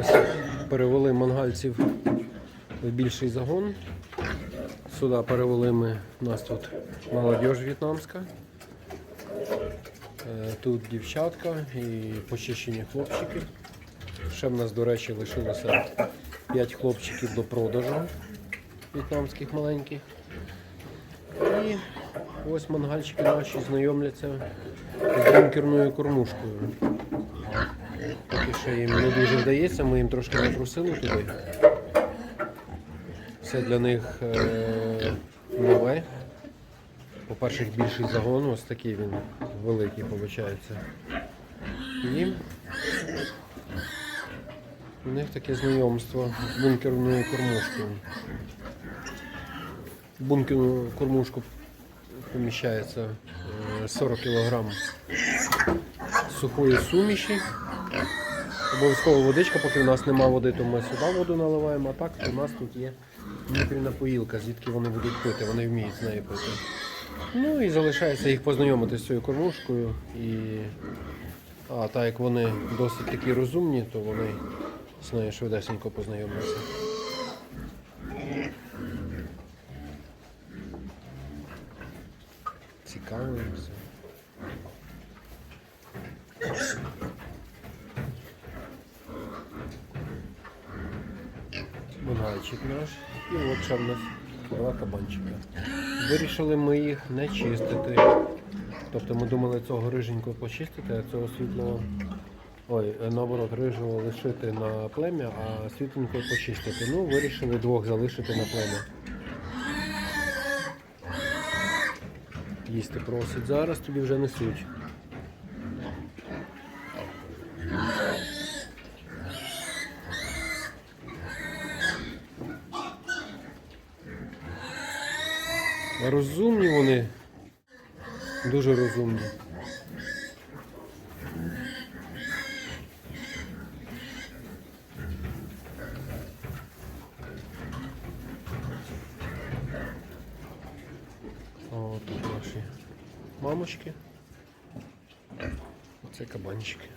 Ось перевели мангальців в більший загон. Сюди перевели ми, у нас тут молодіж в'єтнамська. Е, Тут дівчатка і почищені хлопчики. Ще в нас, до речі, лишилося 5 хлопчиків до продажу в'єтнамських маленьких. І ось мангальчики наші знайомляться з бункерною кормушкою. Поки що їм не дуже вдається, ми їм трошки натрусили туди. Це для них е, нове. По-перше, більший загон, ось такий він великий виходить. І у них таке знайомство з бункерною кормушкою. Бункерну кормушку поміщається е, 40 кг сухої суміші. Обов'язково водичка, поки в нас нема води, то ми сюди воду наливаємо, а так то у нас тут є внутрішня поїлка, звідки вони будуть пити, вони вміють з нею пити. Ну і залишається їх познайомити з цією кормушкою. І... А так як вони досить такі розумні, то вони з нею швидесенько познайомляться. Цікаво все. Мангальчик наш. І от ще в нас два кабанчика. Вирішили ми їх не чистити. Тобто ми думали цього риженького почистити, а цього світлого. Ой, е, наоборот, рижого лишити на плем'я, а світленького почистити. Ну, вирішили двох залишити на плем'я. Їсти просить. Зараз тобі вже несуть. Розумні вони, дуже розумні. О, тут наші мамочки. Оце кабанчики.